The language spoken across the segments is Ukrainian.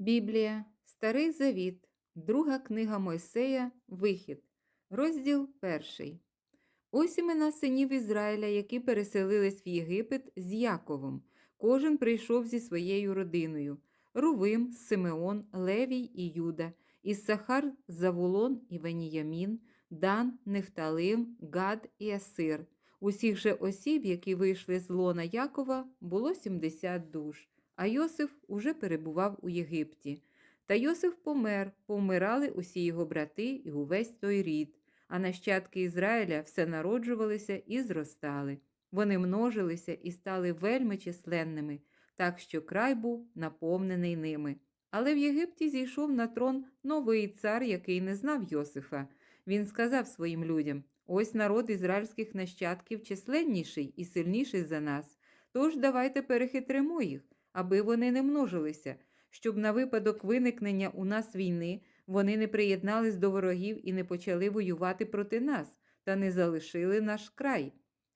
Біблія, Старий Завіт, Друга книга Мойсея, Вихід, розділ перший. Ось імена синів Ізраїля, які переселились в Єгипет з Яковом. Кожен прийшов зі своєю родиною: Рувим, Симеон, Левій і Юда, Іссахар, Завулон і Веніямін, Дан, Нефталим, Гад і Асир. Усіх же осіб, які вийшли з лона Якова, було 70 душ, а Йосиф уже перебував у Єгипті. Та Йосиф помер, повмирали усі його брати і увесь той рід, а нащадки Ізраїля все народжувалися і зростали. Вони множилися і стали вельми численними, так що край був наповнений ними. Але в Єгипті зійшов на трон новий цар, який не знав Йосифа. Він сказав своїм людям: Ось народ ізраїльських нащадків численніший і сильніший за нас. Тож давайте перехитримо їх, аби вони не множилися, щоб на випадок виникнення у нас війни вони не приєднались до ворогів і не почали воювати проти нас та не залишили наш край.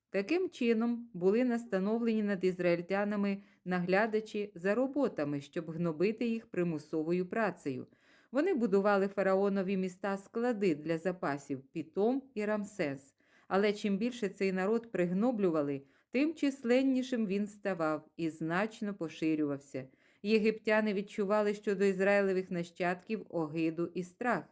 Таким чином були настановлені над ізраїльтянами наглядачі за роботами, щоб гнобити їх примусовою працею. Вони будували фараонові міста склади для запасів Пітом і Рамсес. Але чим більше цей народ пригноблювали, тим численнішим він ставав і значно поширювався. Єгиптяни відчували щодо ізраїлевих нащадків огиду і страх,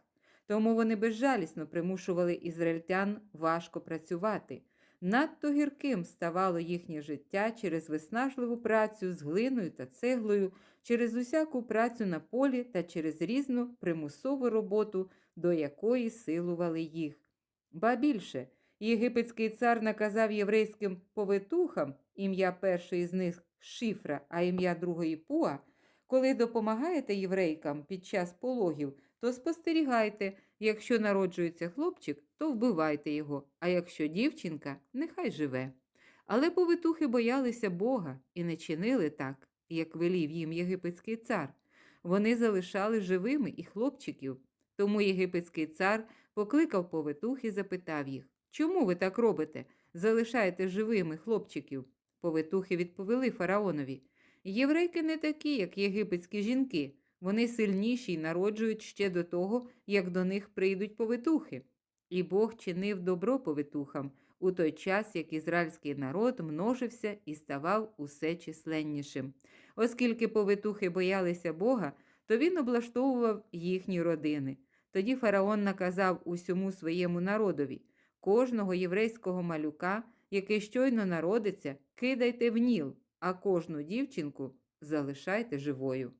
тому вони безжалісно примушували ізраїльтян важко працювати. Надто гірким ставало їхнє життя через виснажливу працю з глиною та цеглою, через усяку працю на полі та через різну примусову роботу, до якої силували їх. Ба більше, єгипетський цар наказав єврейським повитухам, ім'я першої з них Шифра, а ім'я другої Пуа, коли допомагаєте єврейкам під час пологів, то спостерігайте, якщо народжується хлопчик, то вбивайте його, а якщо дівчинка, нехай живе. Але повитухи боялися Бога і не чинили так, як велів їм єгипетський цар. Вони залишали живими і хлопчиків. Тому єгипетський цар покликав повитух і запитав їх, чому ви так робите? Залишаєте живими хлопчиків? Повитухи відповіли фараонові. Єврейки не такі, як єгипетські жінки. Вони сильніші й народжують ще до того, як до них прийдуть повитухи. І Бог чинив добро повитухам у той час, як ізраїльський народ множився і ставав усе численнішим. Оскільки повитухи боялися Бога, то він облаштовував їхні родини. Тоді фараон наказав усьому своєму народові кожного єврейського малюка, який щойно народиться, кидайте в ніл, а кожну дівчинку залишайте живою.